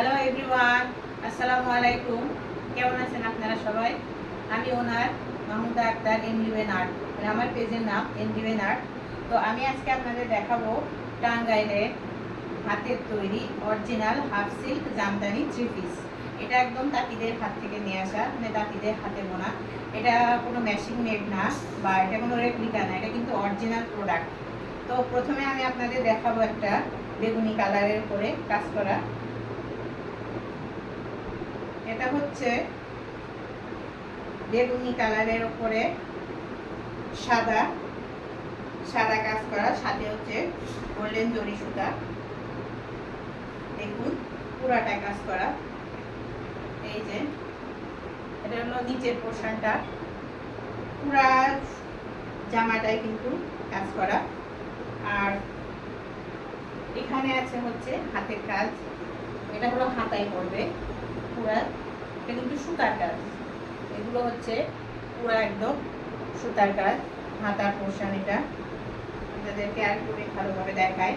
Hello everyone আসসালামু আলাইকুম কেমন আছেন আপনারা সবাই? আমি ওনার, মাহমুদা আক্তার এনডিভেন আর্ট মানে আমার পেজের নাম এনডিভেন আর্ট তো আমি আজকে আপনাদের দেখাবো টাঙ্গাইলের হাতের তৈরি original half silk Jamdani three piece এটা একদম তাঁতিদের হাত থেকে নিয়ে আসা মানে তাঁতিদের হাতে বোনা। এটা কোনো মেশিন মেড না বা এটা কোনো রেপ্লিকা না, এটা কিন্তু অরিজিনাল প্রোডাক্ট তো প্রথমে আমি আপনাদের দেখাবো একটা বেগুনি কালারের করে কাজ করা এটা হচ্ছে বেগুনি কালারের উপরে সাদা সাদা কাজ করা, সাথে হচ্ছে গোল্ডেন জরি সুতা। দেখুন পুরাটা কাজ করা। এই যে, এটা হলো নিচের পোর্শনটা। পুরা জামাটাই কিন্তু কাজ করা। আর এখানে আছে হচ্ছে হাতের কাজ। এটা হলো হাতায় পড়বে। পুরা এটা কিন্তু সুতার কাজ। এগুলো হচ্ছে পুরা একদম সুতার কাজ, হাতার পোর্শন এটা। আপনাদেরকে আর করে ভালোভাবে দেখায়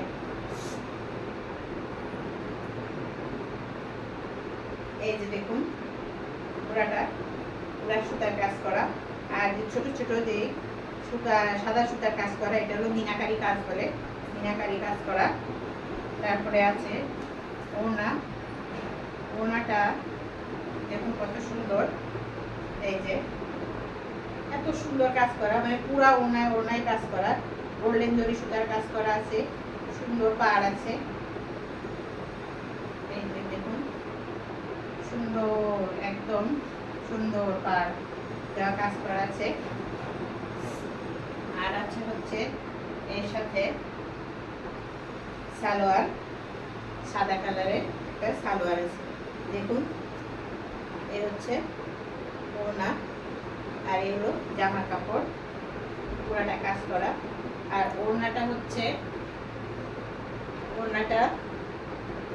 এই যে দেখুন, পুরাটা, পুরা সুতার কাজ করা। আর যে ছোট ছোট যে সুতা, সাদা সুতার কাজ করা, এটা হলো মিনাকারি কাজ বলে। মিনাকারি কাজ করা। তারপরে আছে ওনা ওনাটা দেখুন কত সুন্দর। এই যে, এত সুন্দর কাজ করা মানে পুরা ওনায় ওনায় কাজ করা, গোল্ডেন জরি সুতার কাজ করা আছে, সুন্দর পাড় আছে। এই যে দেখুন, সুন্দর, একদম সুন্দর পাড় দেওয়া কাজ করা আছে। আর আছে হচ্ছে এর সাথে সালোয়ার, সাদা কালারের একটা সালোয়ার আছে। দেখুন এ হচ্ছে ওড়না, আর এই হলো জামা কাপড়, পুরাটা কাজ করা। আর ওড়নাটা হচ্ছে, ওড়নাটা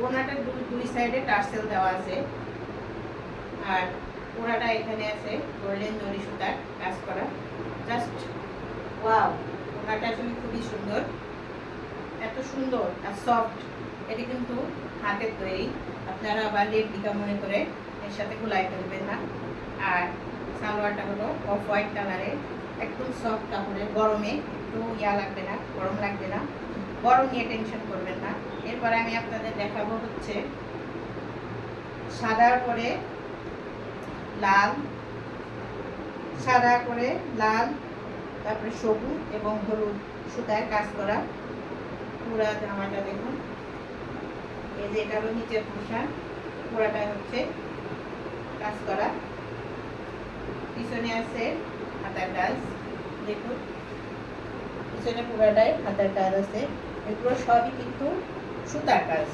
ওড়নাটা দুই সাইডে টার্সেল দেওয়া আছে। আর পুরাটা এখানে আছে, গোল্ডেন জরি সুতার কাজ করা। জাস্ট ওয়াও, ওড়নাটা আসলে খুবই সুন্দর। এত সুন্দর আর সফট, এটি কিন্তু হাতের তৈরি। আপনারা আবার রেপ্লিকা মনে করে এর সাথে গুলাই ফেলবেন না। আর সালোয়ারটা হলো অফ হোয়াইট কালারের একদম সফট কাপড়ের, গরমে একটু ইয়া লাগবে না, গরম লাগবে না। গরম নিয়ে টেনশন করবেন না। এরপরে আমি আপনাদের দেখাবো হচ্ছে সাদার পরে লাল, সাদা করে লাল, তারপরে সবুজ এবং হলুদ সুতার কাজ করা পুরা জামাটা দেখুন। এই যে এটা হলো নিচের পোশাক পুরাটা হচ্ছে কাজ করা। পিছনে আছে হাতার কাজ দেখুন। পিছনে পুরাটাই হাতার কাজ আছে। এগুলো সবই কিন্তু সুতার কাজ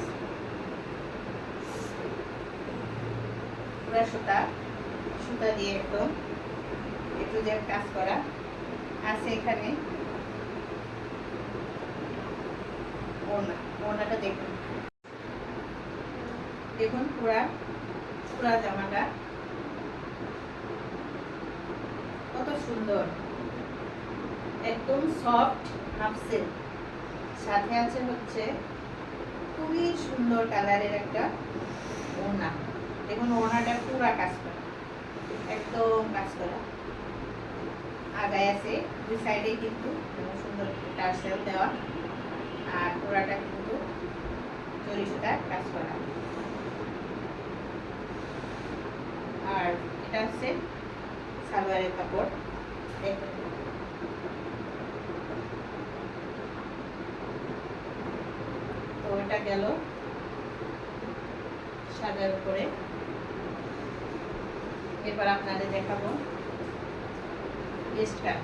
পুরা সুতা সুতা দিয়ে একদম একটু যে কাজ করা। আছে এখানে দেখুন। দেখুন পুরা পুরা জামাটা। কত সুন্দর। একদম সফট হাফ সিল্ক সাথে আছে হচ্ছে খুবই সুন্দর কালারের একটা ওড়না। দেখুন, ওড়নাটা পুরা কাজ করা একদম কাজ করা আগায় আছে, দুই সাইডে কিন্তু সুন্দর টার্সেল দেওয়া। আর পুরাটা কিন্তু চল্লিশ সুতার কাজ করা আর এটা হচ্ছে সালোয়ারের কাপড়। তো এটা গেল সাদার উপরে। এরপর আপনাদের দেখাবো পেস্ট কালার।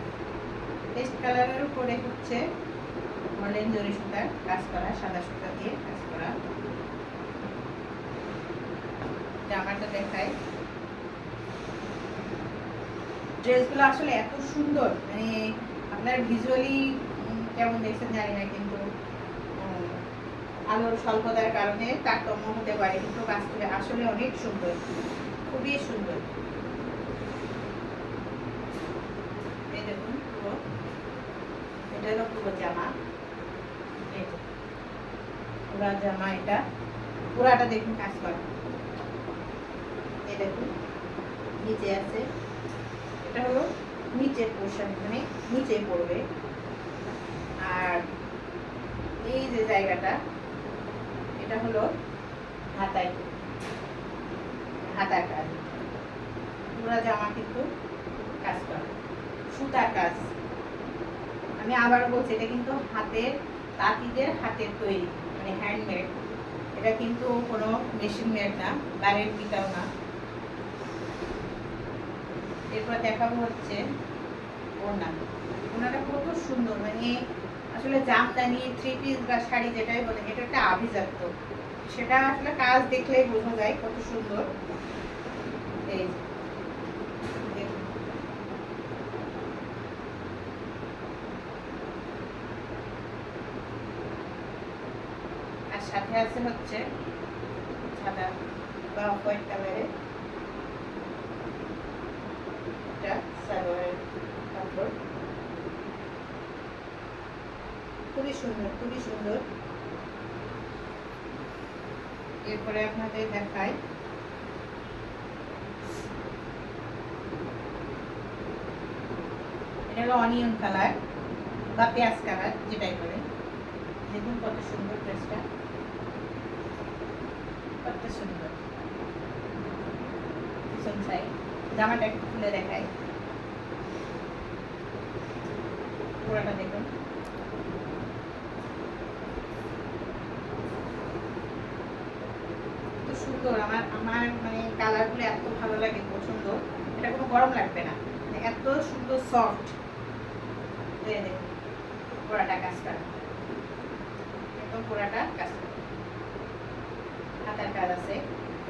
পেস্ট কালারের উপরে হচ্ছে গোল্ডেন জরি সুতার কাজ করা, সাদা সুতা দিয়ে কাজ করা। জামাটা দেখায় ড্রেসগুলো আসলে এত সুন্দর মানে আপনার ভিজুয়ালি কেমন দেখছেন জানি না, কিন্তু আলোর স্বল্পতার কারণে তারতম্য হতে পারে, কিন্তু কাজগুলো আসলে অনেক সুন্দর, খুবই সুন্দর। এই দেখুন পুরো। এটা হলো জামা। জামা এটা। পুরাটা দেখুন কাজ করা। এই দেখুন, নিচে আছে। এটা হলো নিচের পোর্শন মানে নিচে পড়বে। আর এই যে জায়গাটা, এটা হলো হাতায় হাতার কাজ। পুরা জামা কিন্তু কাজ করা। সুতা কাজ। আমি আবার বলছি, এটা কিন্তু হাতের, তাঁতিদের হাতের তৈরি মানে হ্যান্ডমেড এটা কিন্তু কোনো মেশিন মেড না বাইরের পিতাও না। এরপর দেখাবো হচ্ছে ওড়না। ওনাটা কত সুন্দর মানে আসলে জামদানি থ্রি পিস বা শাড়ি যেটাই বলে এটা একটা আভিজাত্য। সেটা আসলে কাজ দেখলেই বোঝা যায় কত সুন্দর। এই আর সাথে আছে হচ্ছে সাদা বা হোয়াইট কালারের এটা সালোয়ারের কাপড় খুবই সুন্দর খুবই সুন্দর। এরপরে আপনাদের দেখাই। এটা হলো অনিয়ন কালার বা পেঁয়াজ কালার, যেটাই বলে দেখুন কত সুন্দর ড্রেসটা কত সুন্দর। জামাটা একটু খুলে দেখাই। পুরাটা দেখুন। সুন্দর, আমার আমার মানে কালারগুলো এত ভালো লাগে পছন্দ। এটা কোনো গরম লাগবে না। মানে এত সুন্দর সফট দেখুন পুরাটা কাজ করা একদম পুরাটা কাজ হাতার কাজ আছে।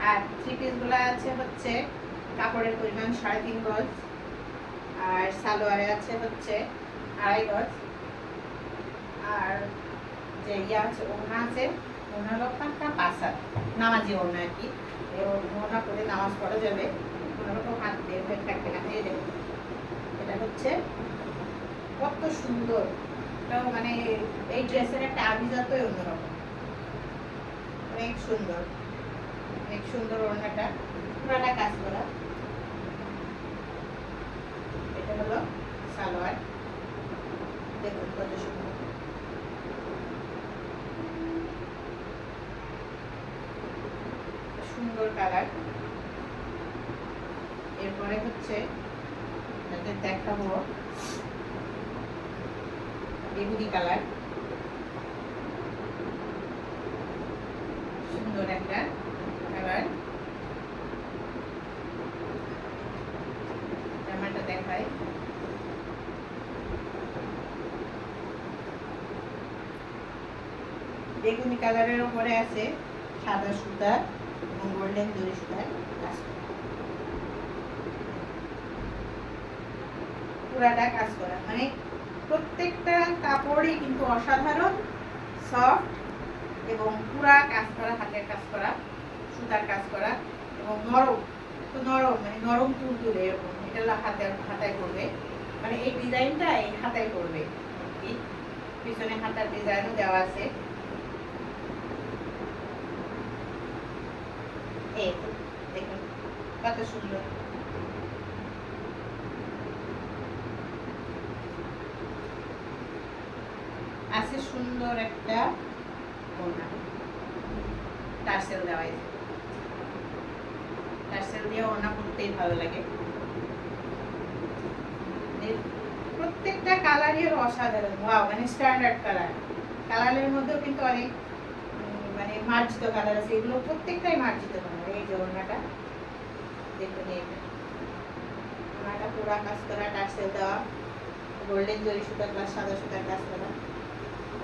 আর থ্রি পিসগুলো আছে হচ্ছে কাপড়ের পরিমাণ সাড়ে তিন গজ। আর সালোয়ারে আছে হচ্ছে আড়াই গজ আর যে ইয়ে আছে ওনা আছে ওনা লক্ষণটা পাঁচার নামাজি ওনা আর কি। ওনা করে নামাজ পড়া যাবে কোনো রকম হাত বের হয়ে থাকবে না, এই দেখুন এটা হচ্ছে কত সুন্দর মানে এই ড্রেসের একটা আভিজাতই অন্যরকম। অনেক সুন্দর অনেক সুন্দর ওড়নাটা, পুরাটা কাজ করা। এটা হলো সালোয়ার। সুন্দর কালার এরপরে হচ্ছে যাতে দেখাবো বেগুনি কালার সুন্দর একটা কালার জামাটা দেখায় বেগুনি কালারের উপরে আছে সাদা সুতা এবং গোল্ডেন জরি সুতার কাজ। পুরাটা কাজ করা। মানে প্রত্যেকটা কাপড়ই কিন্তু অসাধারণ, সফট এবং পুরা কাজ করা, হাতের কাজ করা, সুতার কাজ করা এবং নরম, তো নরম মানে নরম তুল তুলে এরকম। এটা হাতে, হাতায় করবে। মানে এই ডিজাইনটা এই হাতায় করবে। পিছনে হাতার ডিজাইনও দেওয়া আছে। কত সুন্দর। আছে সুন্দর একটা ওড়না। টার্সেল দেওয়া আছে টার্সেল দিয়ে ওড়না করতেই ভালো লাগে। প্রত্যেকটা কালারই অসাধারণ। ওয়াও মানে স্ট্যান্ডার্ড কালার কালারের মধ্যেও কিন্তু অনেক মানে মার্জিত কালার আছে। এগুলো প্রত্যেকটাই মার্জিত কালার এই যে দেখুন এইটা ওড়নাটা পুরা কাজ করা টার্সেল দেওয়া। গোল্ডেন জরি সুতার প্লাস সাদা সুতার কাজ করা।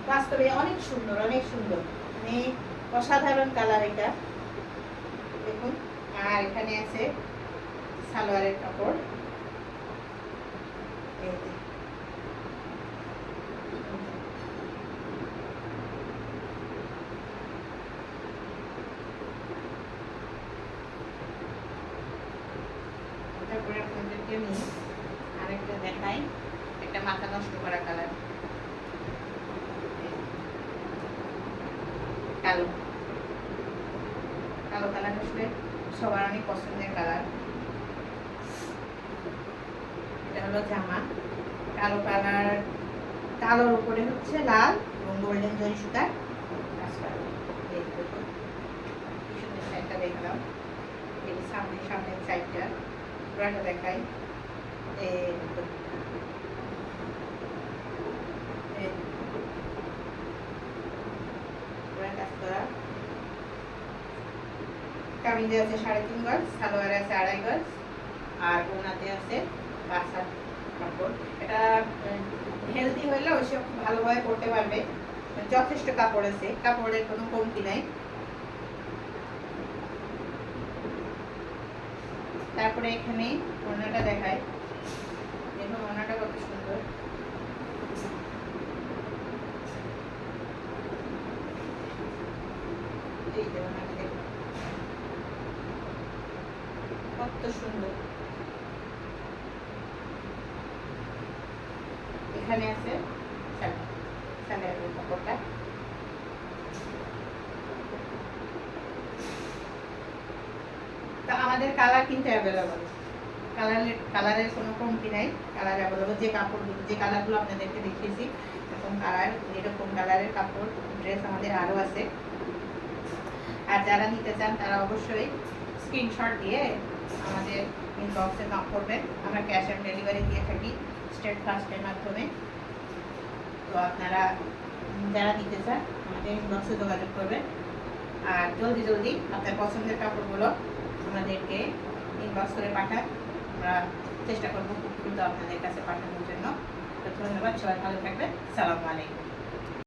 বাস্তবে অনেক সুন্দর অনেক সুন্দর। মানে অসাধারণ কালার এটা। দেখুন, আর এখানে আছে সালোয়ারের কাপড়। এই যে। তারপরে আপনাদেরকে আমি আরেকটা দেখাই, একটা মাথা নষ্ট করা কালার কালো। কালো কালার আসলে সবার অনেক পছন্দের কালার এটা হলো জামা। কালো কালার কালোর উপরে হচ্ছে লাল এবং গোল্ডেন জরি সুতার কাজ এই সামনে, সামনের সাইডটা পুরাটা দেখাই। কাজ করা কামিজে আছে সাড়ে তিন গজ সালোয়ারে আছে আড়াই গজ আর ওনাতে আছে পাঁচ কাপড় এটা হেলদি হলে ওইসব ভালোভাবে পড়তে পারবে যথেষ্ট কাপড় আছে কাপড়ের কোনো কমতি নাই তারপরে এখানে ওনাটা দেখায়। দেখুন কত সুন্দর। কত সুন্দর। এখানে আছে কাপড়টা। আমাদের কালার কিন্তু অ্যাভেলেবল কালারের কালারের কোনো কমতি নাই। কালার অ্যাভেলেবল, যে কাপড়গুলো যে কালারগুলো আপনাদেরকে দেখিয়েছি এরকম কালার, এরকম কালারের কাপড়, ড্রেস আমাদের আরও আছে। আর যারা নিতে চান, তারা অবশ্যই স্ক্রিনশট দিয়ে আমাদের ইনবক্সে নক করবেন। আমরা ক্যাশ অন ডেলিভারি দিয়ে থাকি স্টেট ফাস্টের মাধ্যমে। তো আপনারা, যারা নিতে চান, আমাদের ইনবক্সে যোগাযোগ করবেন। আর জলদি জলদি আপনার পছন্দের কাপড়গুলো আমাদেরকে ইনবক্স করে পাঠান। আমরা চেষ্টা করব কিন্তু আপনাদের কাছে পাঠানোর জন্য। তো ধন্যবাদ, সবাই ভালো থাকবেন। সালামু আলাইকুম।